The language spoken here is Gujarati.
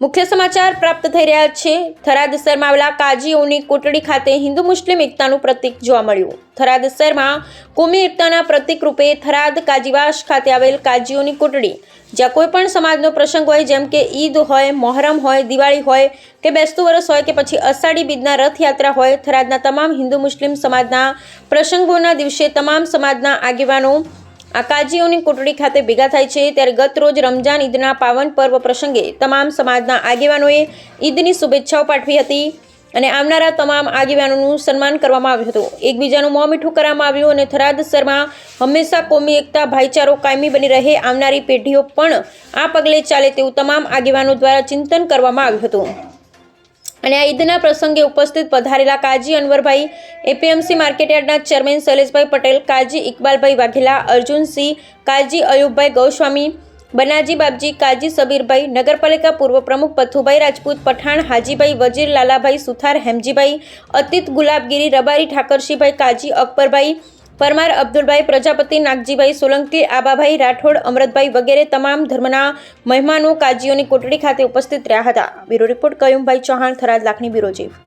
મુખ્ય સમાચાર પ્રાપ્ત થઈ રહ્યા છે. થરાદ શહેરમાં આવેલા કાજીઓની કોટડી ખાતે હિન્દુ મુસ્લિમ એકતાનું પ્રતીક જોવા મળ્યું. થરાદ શહેરમાં કોમી એકતાના પ્રતીક રૂપે થરાદ કાજીવાસ ખાતે આવેલ કાજીઓની કોટડી. જ્યાં કોઈ પણ સમાજનો પ્રસંગ હોય, જેમ કે ઈદ હોય, મોહરમ હોય, દિવાળી હોય કે બેસતું વરસ હોય કે પછી અષાઢી બીજના રથયાત્રા હોય, થરાદના તમામ હિન્દુ મુસ્લિમ સમાજના પ્રસંગોના દિવસે તમામ સમાજના આગેવાનો આ કાજીઓની કોટડી ખાતે ભેગા થાય છે. ત્યારે ગત રોજ રમજાન ઈદના પાવન પર્વ પ્રસંગે તમામ સમાજના આગેવાનોએ ઈદની શુભેચ્છાઓ પાઠવી હતી અને આવનારા તમામ આગેવાનોનું સન્માન કરવામાં આવ્યું હતું. એકબીજાનું મોં મીઠું કરવામાં આવ્યું અને થરાદ શહેરમાં હંમેશા કોમી, એકતા, ભાઈચારો કાયમી બની રહે આવનારી પેઢીઓ પણ આ પગલે ચાલે તેવું તમામ આગેવાનો દ્વારા ચિંતન કરવામાં આવ્યું હતું. અને આ ઈદના પ્રસંગે ઉપસ્થિત પધારેલા કાજી અનવરભાઈ એપીએમસી માર્કેટયાર્ડના ચેરમેન શૈલેષભાઈ પટેલ, કાજી ઇકબાલભાઈ વાઘેલા, અર્જુનસિંહ, કાજી અયુબભાઈ ગૌસ્વામી, બનાજી બાપજી, કાજી સબીરભાઈ, નગરપાલિકા પૂર્વ પ્રમુખ પથુભાઈ રાજપૂત, પઠાણ હાજીભાઈ, વજીર લાલાભાઈ સુથાર, હેમજીભાઈ, અતિત ગુલાબગીરી, રબારી ઠાકરશીભાઈ કાજી અકબરભાઈ પરમાર અબ્દુલભાઈ, પ્રજાપતિ નાગજીભાઈ સોલંકી, આબાભાઈ રાઠોડ, અમરતભાઈ વગેરે તમામ ધર્મના મહેમાનો કાજીઓની કોટડી ખાતે ઉપસ્થિત રહ્યા હતા. બ્યુરો રિપોર્ટ કયુમભાઈ ચૌહાણ, થરાદ લાખની બ્યુરો ચીફ